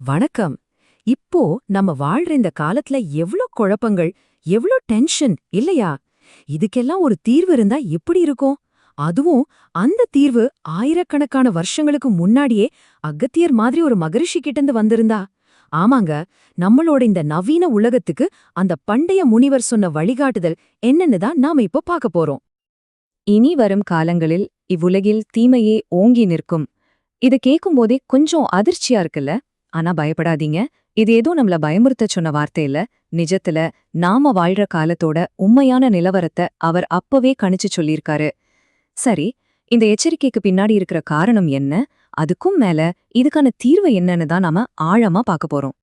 வணக்கம். இப்போ நம்ம வாழ்ற இந்த காலத்துல எவ்ளோ குழப்பங்கள் எவ்ளோ டென்ஷன் இல்லையா? இதுக்கெல்லாம் ஒரு தீர்வு இருந்தா எப்படி இருக்கும்? அதுவும் அந்த தீர்வு ஆயிரக்கணக்கான வருஷங்களுக்கு முன்னாடியே அகத்தியர் மாதிரி ஒரு மகரிஷி கிட்டந்து வந்திருந்தா. ஆமாங்க நம்மளோட இந்த நவீன உலகத்துக்கு அந்த பண்டைய முனிவர் சொன்ன வழிகாட்டுதல் என்னன்னு தான் நாம இப்போ பார்க்க போறோம். இனி வரும் காலங்களில் இவ்வுலகில் தீமையே ஓங்கி நிற்கும். இதை கேட்கும்போதே கொஞ்சம் அதிர்ச்சியா இருக்குல்ல? ஆனா பயப்படாதீங்க. இது ஏதோ நம்மள பயமுறுத்த சொன்ன வார்த்தை இல்ல நிஜத்துல நாம வாழ்ற காலத்தோட உண்மையான நிலவரத்தை அவர் அப்பவே கணிச்சு சொல்லியிருக்காரு. சரி இந்த எச்சரிக்கைக்கு பின்னாடி இருக்கிற காரணம் என்ன? அதுக்கும் மேல இதுக்கான தீர்வு என்னன்னு தான் நாம ஆழமா பார்க்க போறோம்.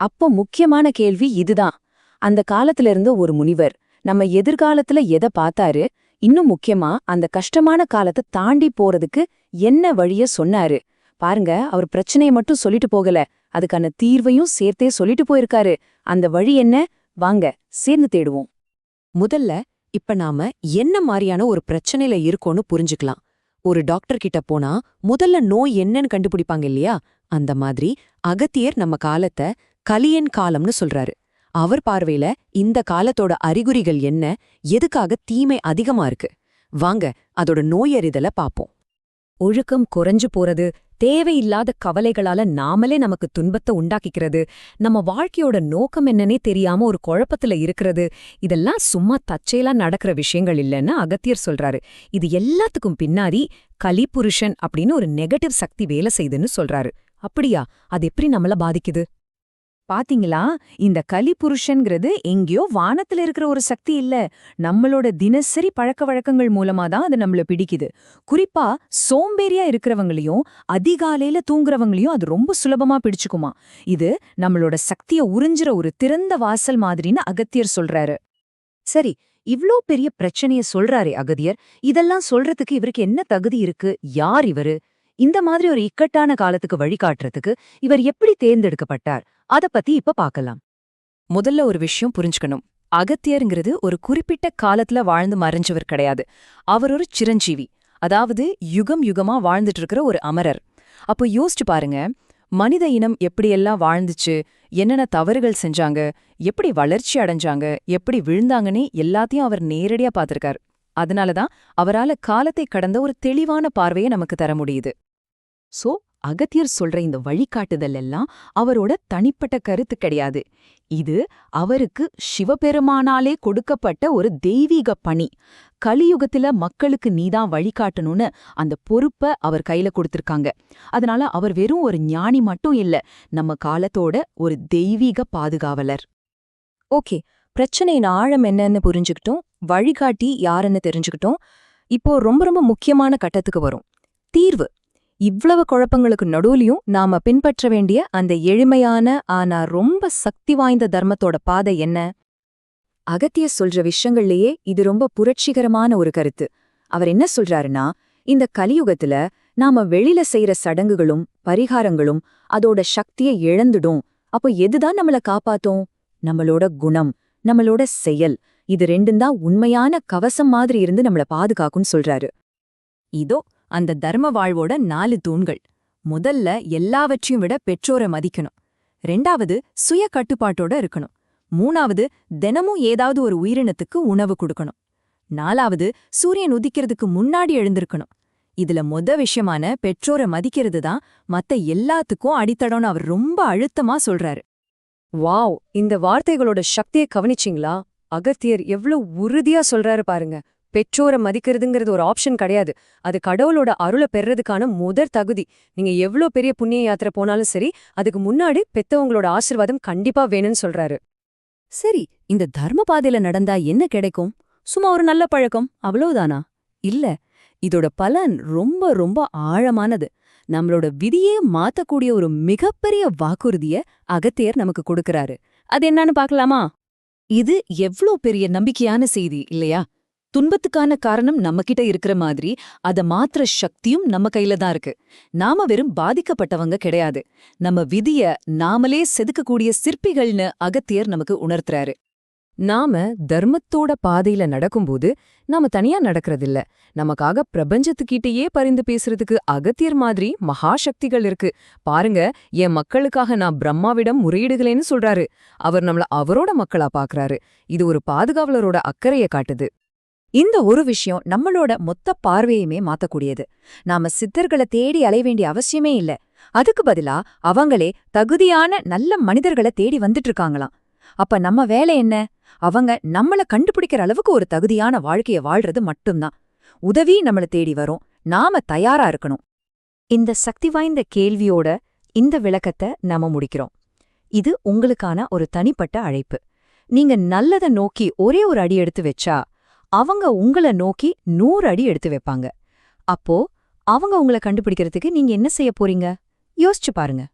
அப்போ முக்கியமான கேள்வி இதுதான். அந்த காலத்துல இருந்த ஒரு முனிவர் நம்ம எதிர்காலத்துல எதை பார்த்தாரு? இன்னும் முக்கியமா அந்த கஷ்டமான காலத்தை தாண்டி போறதுக்கு என்ன வழிய சொன்னாரு? பாருங்க அவர் பிரச்சனையை மட்டும் சொல்லிட்டு போகல. அதுக்கான தீர்வையும் சேர்த்தே சொல்லிட்டு போயிருக்காரு. அந்த வழி என்ன? வாங்க சேர்ந்து தேடுவோம். முதல்ல இப்ப நாம என்ன மாதிரியான ஒரு பிரச்சனையில இருக்கோன்னு புரிஞ்சுக்கலாம். ஒரு டாக்டர் கிட்ட போனா முதல்ல நோய் என்னன்னு கண்டுபிடிப்பாங்க இல்லையா? அந்த மாதிரி அகத்தியர் நம்ம காலத்தை கலியன் காலம்னு சொல்றாரு. அவர் பார்வையில இந்த காலத்தோட அறிகுறிகள் என்ன? எதுக்காக தீமை அதிகமா இருக்கு? வாங்க அதோட நோயறிதலை பாப்போம். ஒழுக்கம் குறைஞ்சு போறது தேவையில்லாத கவலைகளால நாமளே நமக்கு துன்பத்தை உண்டாக்கிக்கிறது நம்ம வாழ்க்கையோட நோக்கம் என்னன்னே தெரியாம ஒரு குழப்பத்துல இருக்கிறது இதெல்லாம் சும்மா தச்சையெல்லாம் நடக்கிற விஷயங்கள் இல்லைன்னு அகத்தியர் சொல்றாரு. இது எல்லாத்துக்கும் பின்னாடி கலிபுருஷன் அப்படின்னு ஒரு நெகட்டிவ் சக்தி வேலை செய்துன்னு சொல்றாரு. அப்படியா? அது எப்படி நம்மள பாதிக்குது? பாத்தீங்களா? இந்த கலிபுருஷன்கிறது எங்கேயோ வானத்துல இருக்கிற ஒரு சக்தி இல்ல. நம்மளோட தினசரி பழக்க வழக்கங்கள் மூலமா தான் அது நம்மள பிடிக்குது. குறிப்பா சோம்பேறியா இருக்கிறவங்களையும் அதிகாலையில தூங்குறவங்களையும் அது ரொம்ப சுலபமா பிடிச்சுக்குமா. இது நம்மளோட சக்திய உறிஞ்சுற ஒரு திறந்த வாசல் மாதிரின்னு அகத்தியர் சொல்றாரு. சரி இவ்ளோ பெரிய பிரச்சனைய சொல்றாரே அகதியர். இதெல்லாம் சொல்றதுக்கு இவருக்கு என்ன தகுதி இருக்கு? யார் இவரு? இந்த மாதிரி ஒரு இக்கட்டான காலத்துக்கு வழிகாட்டுறதுக்கு இவர் எப்படி தேர்ந்தெடுக்கப்பட்டார்? அத பத்தி இப்ப பார்க்கலாம் முதல்ல ஒரு விஷயம் புரிஞ்சுக்கணும். அகத்தியருங்கிறது ஒரு குறிப்பிட்ட காலத்துல வாழ்ந்து மறைஞ்சவர் கிடையாது. அவர் ஒரு சிரஞ்சீவி. அதாவது யுகம் யுகமா வாழ்ந்துட்டு இருக்கிற ஒரு அமரர். அப்போ யோசிச்சு பாருங்க மனித இனம் எப்படியெல்லாம் வாழ்ந்துச்சு என்னென்ன தவறுகள் செஞ்சாங்க எப்படி வளர்ச்சி அடைஞ்சாங்க எப்படி விழுந்தாங்கன்னு எல்லாத்தையும் அவர் நேரடியா பார்த்திருக்கார். அதனால தான் அவரால காலத்தை கடந்த ஒரு தெளிவான பார்வையை நமக்கு தர முடியுது. சோ அகத்தியர் சொல்ற இந்த வழிகாட்டுதல் எல்லாம் அவரோட தனிப்பட்ட கருத்து கிடையாது. இது அவருக்கு சிவபெருமானாலே கொடுக்கப்பட்ட ஒரு தெய்வீக பணி. கலியுகத்துல மக்களுக்கு நீதான் வழிகாட்டணும்னு அந்த பொறுப்ப அவர் கையில கொடுத்திருக்காங்க. அதனால அவர் வெறும் ஒரு ஞானி மட்டும் இல்ல நம்ம காலத்தோட ஒரு தெய்வீக பாதுகாவலர். ஓகே பிரச்சனையின் ஆழம் என்னன்னு புரிஞ்சுக்கிட்டோம் வழிகாட்டி யாருன்னு தெரிஞ்சுக்கிட்டோம். இப்போ ரொம்ப ரொம்ப முக்கியமான கட்டத்துக்கு வரும். தீர்வு. இவ்வளவு குழப்பங்களுக்கு நடுவுலயும் நாம பின்பற்ற வேண்டிய அந்த எளிமையான ஆனா ரொம்ப சக்தி வாய்ந்த தர்மத்தோட பாதை என்ன? அகத்திய சொல்ற விஷயங்கள்லயே இது ரொம்ப புரட்சிகரமான ஒரு கருத்து. அவர் என்ன சொல்றாருன்னா இந்த கலியுகத்துல நாம வெளியில செய்யற சடங்குகளும் பரிகாரங்களும் அதோட சக்தியை இழந்துடும். அப்போ எதுதான் நம்மள காப்பாத்தும்? நம்மளோட குணம். நம்மளோட செயல். இது ரெண்டும் தான் உண்மையான கவசம் மாதிரி இருந்து நம்மள பாதுகாக்கும்னு சொல்றாரு. இதோ அந்த தர்ம வாழ்வோட நாலு தூண்கள். முதல்ல எல்லாவற்றையும் விட பெற்றோரை மதிக்கணும். ரெண்டாவது சுய கட்டுப்பாட்டோட இருக்கணும். மூணாவது தினமும் ஏதாவது ஒரு உயிரினத்துக்கு உணவு கொடுக்கணும். நாலாவது சூரியன் உதிக்கிறதுக்கு முன்னாடி எழுந்திருக்கணும். இதுல மொத விஷயமான பெற்றோரை மதிக்கிறது தான் மத்த எல்லாத்துக்கும் அடித்தடம்னு அவர் ரொம்ப அழுத்தமா சொல்றாரு. வாவ் இந்த வார்த்தைகளோட சக்தியை கவனிச்சிங்களா? அகத்தியர் எவ்வளவு உறுதியா சொல்றாரு பாருங்க. பெற்றோரை மதிக்கிறதுங்கிறது ஒரு ஆப்ஷன் கிடையாது. அது கடவுளோட அருளை பெறுறதுக்கான முதற் தகுதி. நீங்க எவ்ளோ பெரிய புண்ணிய யாத்திரை போனாலும் சரி அதுக்கு முன்னாடி பெத்தவங்களோட ஆசிர்வாதம் கண்டிப்பா வேணும்னு சொல்றாரு. சரி இந்த தர்ம பாதையில நடந்தா என்ன கிடைக்கும்? சும்மா ஒரு நல்ல பழக்கம் அவ்வளவுதானா? இல்ல இதோட பலன் ரொம்ப ரொம்ப ஆழமானது. நம்மளோட விதியே மாத்தக்கூடிய ஒரு மிகப்பெரிய வாக்குறுதிய அகத்தியர் நமக்கு கொடுக்கறாரு. அது என்னன்னு பார்க்கலாமா? இது எவ்ளோ பெரிய நம்பிக்கையான செய்தி இல்லையா? துன்பத்துக்கான காரணம் நம்மகிட்ட இருக்கிற மாதிரி அத மாத்திர சக்தியும் நம்ம கையில தான் இருக்கு. நாம வெறும் பாதிக்கப்பட்டவங்க கிடையாது. நம்ம விதிய நாமளே செதுக்கக்கூடிய சிற்பிகள்னு அகத்தியர் நமக்கு உணர்த்துறாரு. நாம தர்மத்தோட பாதையில நடக்கும்போது நாம தனியா நடக்கிறதில்ல. நமக்காக பிரபஞ்சத்துக்கிட்டேயே பரிந்து பேசுறதுக்கு அகத்தியர் மாதிரி மகாசக்திகள் இருக்கு. பாருங்க என் மக்களுக்காக நான் பிரம்மாவிடம் முறையிடுகளேன்னு சொல்றாரு. அவர் நம்மள அவரோட மக்களா பாக்குறாரு. இது ஒரு பாதுகாவலரோட அக்கறைய காட்டுது. இந்த ஒரு விஷயம் நம்மளோட மொத்த பார்வையுமே மாத்தக்கூடியது. நாம சித்தர்களை தேடி அலைய வேண்டிய அவசியமே இல்ல. அதுக்கு பதிலா அவங்களே தகுதியான நல்ல மனிதர்களை தேடி வந்துட்டு இருக்காங்களாம். அப்ப நம்ம வேலை என்ன? அவங்க நம்மள கண்டுபிடிக்கிற அளவுக்கு ஒரு தகுதியான வாழ்க்கைய வாழ்றது மட்டும்தான். உதவி நம்மள தேடி வரும். நாம தயாரா இருக்கணும். இந்த சக்தி வாய்ந்த கேள்வியோட இந்த விளக்கத்தை நாம முடிக்கிறோம். இது உங்களுக்கான ஒரு தனிப்பட்ட அழைப்பு. நீங்க நல்லத நோக்கி ஒரே ஒரு அடி எடுத்து வச்சா அவங்க உங்கள நோக்கி நூறு அடி எடுத்து வைப்பாங்க. அப்போ அவங்க உங்கள கண்டுபிடிக்கிறதுக்கு நீங்க என்ன செய்ய போறீங்க? யோசிச்சு பாருங்க.